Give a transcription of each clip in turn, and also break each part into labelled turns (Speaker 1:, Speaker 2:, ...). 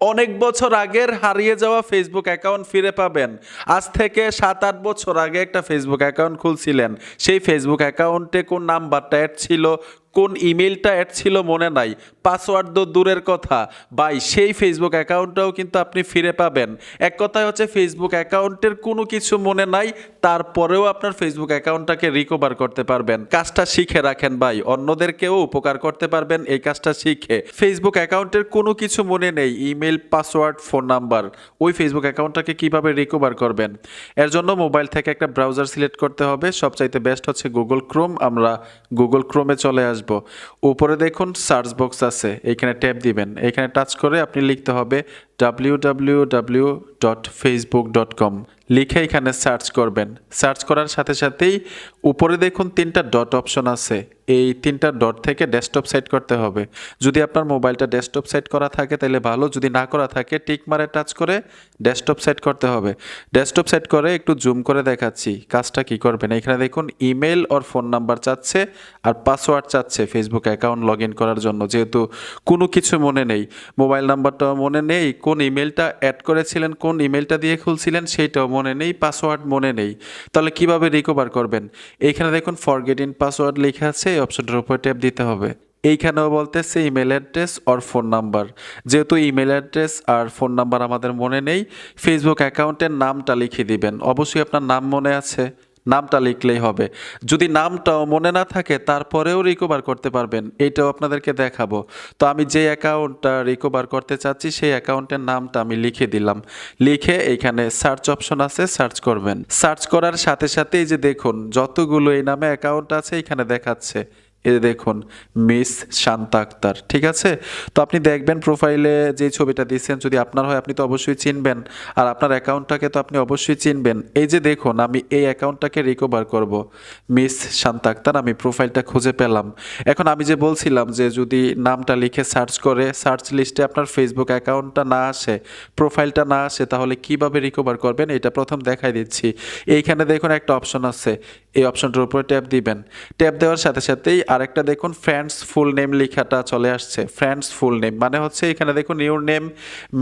Speaker 1: অনেক বছর আগের হারিয়ে যাওয়া ফেসবুক অ্যাকাউন্ট ফিরে পাবেন। আজ থেকে সাত, আট বছর আগে একটা ফেসবুক অ্যাকাউন্ট খুলছিলেন। সেই ফেসবুক অ্যাকাউন্টে কোন নাম্বারটা অ্যাড ছিল কোন ইমেলটা অ্যাড ছিল মনে নাই, পাসওয়ার্ড তো দূরের কথা। বাই সেই ফেসবুক অ্যাকাউন্টটাও কিন্তু আপনি ফিরে পাবেন। এক কথায় হচ্ছে ফেসবুক অ্যাকাউন্টের কোনো কিছু মনে নাই, তারপরেও আপনার ফেসবুক অ্যাকাউন্টটাকে রিকভার করতে পারবেন। কাজটা শিখে রাখেন ভাই, অন্যদেরকেও উপকার করতে পারবেন এই কাজটা শিখে। ফেসবুক অ্যাকাউন্টের কোনো কিছু মনে নেই ইমেল পাসওয়ার্ড, ফোন নাম্বার। ওই ফেসবুক অ্যাকাউন্টটাকে কীভাবে রিকভার করবেন? এর জন্য মোবাইল থেকে একটা ব্রাউজার সিলেক্ট করতে হবে। সবচাইতে বেস্ট হচ্ছে গুগল ক্রোম আমরা গুগল ক্রোমে চলে আসব। উপরে দেখুন সার্চ বক্স আছে। এখানে ট্যাপ দিবেন। এখানে টাচ করে আপনি লিখতে হবে কম লিখে এখানে সার্চ করবেন। সার্চ করার সাথে সাথেই উপরে দেখুন তিনটা ডট অপশন আছে। এই তিনটা ডট থেকে ডেস্কটপ সেট করতে হবে। যদি আপনার মোবাইলটা ডেস্কটপ সেট করা থাকে, তাহলে ভালো। যদি না করা থাকে, টিক মারে টাচ করে ডেস্কটপ সেট করতে হবে। ডেস্কটপ সেট করে একটু জুম করে দেখাচ্ছি, কাজটা কি করবেন? এখানে দেখুন ইমেল ওর ফোন নাম্বার চাচ্ছে আর পাসওয়ার্ড চাচ্ছে ফেসবুক অ্যাকাউন্ট লগ করার জন্য। যেহেতু কোনো কিছু মনে নেই মোবাইল নাম্বারটা মনে নেই কোন ইমেলটা অ্যাড করেছিলেন, কোন ইমেলটা দিয়ে খুলছিলেন সেইটাও মনে নেই, পাসওয়ার্ড মনে নেই। তাহলে কীভাবে রিকভার করবেন? এইখানে দেখুন ফরগেট ইন পাসওয়ার্ড লেখা আছে, এই অপশনটার উপর ট্যাপ দিতে হবে। এইখানেও বলতেছে email address or phone number যেহেতু ইমেল অ্যাড্রেস আর ফোন নাম্বার আমাদের মনে নেই ফেসবুক অ্যাকাউন্টের নামটা লিখে দিবেন। অবশ্যই আপনার নাম মনে আছে। নামটা লিখলেই হবে। যদি নামটাও মনে না থাকে, তারপরেও রিকভার করতে পারবেন। এইটাও আপনাদেরকে দেখাবো। তো আমি যে অ্যাকাউন্টটা রিকভার করতে চাচ্ছি, সেই অ্যাকাউন্টের নামটা আমি লিখে দিলাম। লিখে এখানে সার্চ অপশন আছে সার্চ করবেন। সার্চ করার সাথে সাথেই যে দেখুন, যতগুলো এই নামে অ্যাকাউন্ট আছে, এখানে দেখাচ্ছে। যে দেখুন, মিস শান্তা আক্তার, ঠিক আছে? তো আপনি দেখবেন প্রোফাইলে যে ছবিটা দিয়েছেন যদি আপনার হয় আপনি তো অবশ্যই চিনবেন। আর আপনার অ্যাকাউন্টটাকে তো আপনি অবশ্যই চিনবেন। এই যে দেখুন, আমি এই অ্যাকাউন্টটাকে রিকভার করব। মিস শান্তা আক্তার, আমি প্রোফাইলটা খুঁজে পেলাম। এখন আমি যে বলছিলাম যে যদি নামটা লিখে সার্চ করে সার্চ লিস্টে আপনার ফেসবুক অ্যাকাউন্টটা না আসে প্রোফাইলটা না আসে, তাহলে কীভাবে রিকভার করবেন? এটা প্রথম দেখাই দিচ্ছি। এইখানে দেখুন একটা অপশন আছে। এই অপশনটার উপরে ট্যাপ দিবেন। ট্যাপ দেওয়ার সাথে সাথেই আরেকটা দেখুন ফ্রেন্ডস ফুল নেম লেখাটা চলে আসছে ফ্রেন্ডস ফুল নেম মানে হচ্ছে এখানে দেখুন your name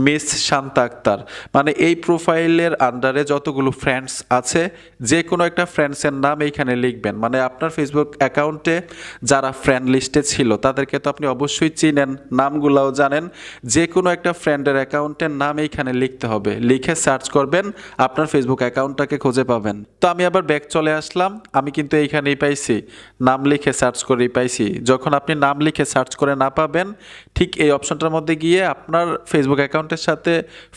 Speaker 1: miss Shanta Akhtar মানে এই প্রোফাইলের আন্ডারে যতগুলো ফ্রেন্ডস আছে যে কোনো একটা ফ্রেন্ডসের নাম এইখানে লিখবেন মানে আপনার ফেসবুক অ্যাকাউন্টে যারা ফ্রেন্ড লিস্টে ছিল, তাদেরকে তো আপনি অবশ্যই চিনেন, নামগুলাও জানেন যে কোনো একটা ফ্রেন্ডের অ্যাকাউন্টের নাম এইখানে লিখতে হবে, লিখে সার্চ করবেন, আপনার ফেসবুক অ্যাকাউন্টটাকে খুঁজে পাবেন। তো আমি আবার ব্যাক চলে আসলাম, আমি কিন্তু এইখানেই পাইছি, নাম লিখে সার্চ করেই পাইছি। যখন আপনি নাম লিখে সার্চ করে না পাবেন, ঠিক এই অপশনটার মধ্যে গিয়ে আপনার ফেসবুক অ্যাকাউন্টের সাথে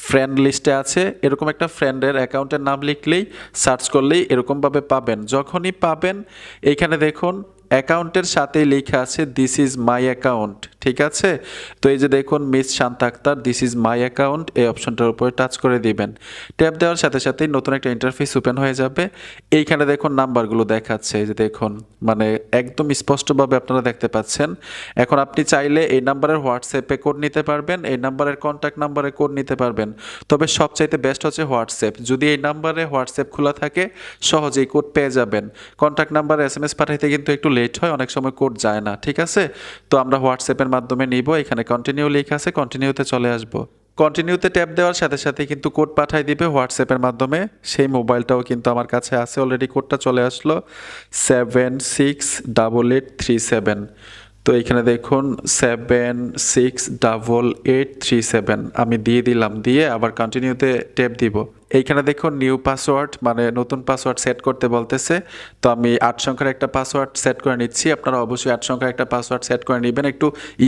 Speaker 1: ফ্রেন্ড লিস্টে আছে। এরকম একটা ফ্রেন্ডের অ্যাকাউন্টের নাম লিখলেই সার্চ করলেই এরকমভাবে পাবেন। যখনই পাবেন, এইখানে দেখুন অ্যাকাউন্টের সাথেই লেখা আছে দিস ইজ মাই অ্যাকাউন্ট ঠিক আছে? তো এই যে দেখুন miss Shanta Akhtar this is my account এই অপশনটার উপরে টাচ করে দিবেন। ট্যাপ দেওয়ার সাথে সাথেই নতুন একটা ইন্টারফেস ওপেন হয়ে যাবে। এইখানে দেখুন, নাম্বারগুলো দেখাচ্ছে, এই যে দেখুন মানে একদম স্পষ্টভাবে আপনারা দেখতে পাচ্ছেন। এখন আপনি চাইলে এই নাম্বারের হোয়াটসঅ্যাপে কোড নিতে পারবেন, এই নাম্বারের কন্ট্যাক্ট নাম্বারে কোড নিতে পারবেন। তবে সবচাইতে বেস্ট হচ্ছে হোয়াটসঅ্যাপ যদি এই নাম্বারে হোয়াটসঅ্যাপ খোলা থাকে, সহজেই কোড পেয়ে যাবেন। কন্ট্যাক্ট নাম্বারে এস এম এস পাঠাইতে কিন্তু একটু লেট হয়, অনেক সময় কোড যায় না, ঠিক আছে? তো আমরা হোয়াটসঅ্যাপের মাধ্যমে নিব, এখানে কন্টিনিউ লেখা আছে কন্টিনিউতে চলে আসব। কন্টিনিউতে ট্যাপ দেওয়ার সাথে সাথে কিন্তু কোড পাঠাই দিবে হোয়াটসঅ্যাপের মাধ্যমে। সেই মোবাইলটাও কিন্তু আমার কাছে আছে অলরেডি কোডটা চলে আসলো। Seven six double eight three seven তো এখানে দেখুন seven six double eight three seven আমি দিয়ে দিলাম, দিয়ে আবার কন্টিনিউতে ট্যাপ দিব। এইখানে দেখুন নিউ পাসওয়ার্ড মানে নতুন পাসওয়ার্ড সেট করতে বলতেছে। তো আমি আট সংখ্যার একটা পাসওয়ার্ড সেট করে নিচ্ছি। আপনারা অবশ্যই আট সংখ্যার একটা পাসওয়ার্ড সেট করে নেবেন। একটু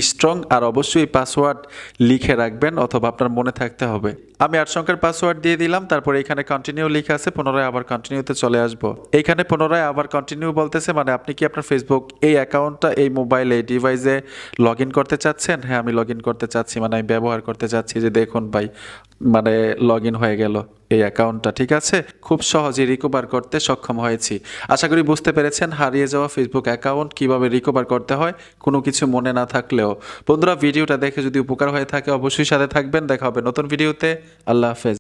Speaker 1: স্ট্রং আর অবশ্যই পাসওয়ার্ড লিখে রাখবেন অথবা আপনার মনে থাকতে হবে। আমি আট সংখ্যার পাসওয়ার্ড দিয়ে দিলাম, তারপরে এখানে কন্টিনিউ লিখে আছে, পুনরায় আবার কন্টিনিউতে চলে আসব। এইখানে পুনরায় আবার কন্টিনিউ বলতেছে মানে আপনি কি আপনার ফেসবুক এই অ্যাকাউন্টটা এই মোবাইলে ডিভাইসে লগ করতে চাচ্ছেন? হ্যাঁ আমি লগ করতে চাচ্ছি মানে আমি ব্যবহার করতে চাচ্ছি যে দেখুন ভাই মানে লগ হয়ে গেল। এই অ্যাকাউন্টটা, ঠিক আছে? খুব সহজে রিকভার করতে সক্ষম হয়েছি। আশা করি বুঝতে পেরেছেন হারিয়ে যাওয়া ফেসবুক অ্যাকাউন্ট কীভাবে রিকভার করতে হয়, কোনো কিছু মনে না থাকলেও। বন্ধুরা, ভিডিওটা দেখে যদি উপকার হয়ে থাকে, অবশ্যই সাথে থাকবেন। দেখা হবে নতুন ভিডিওতে। আল্লাহ হাফেজ।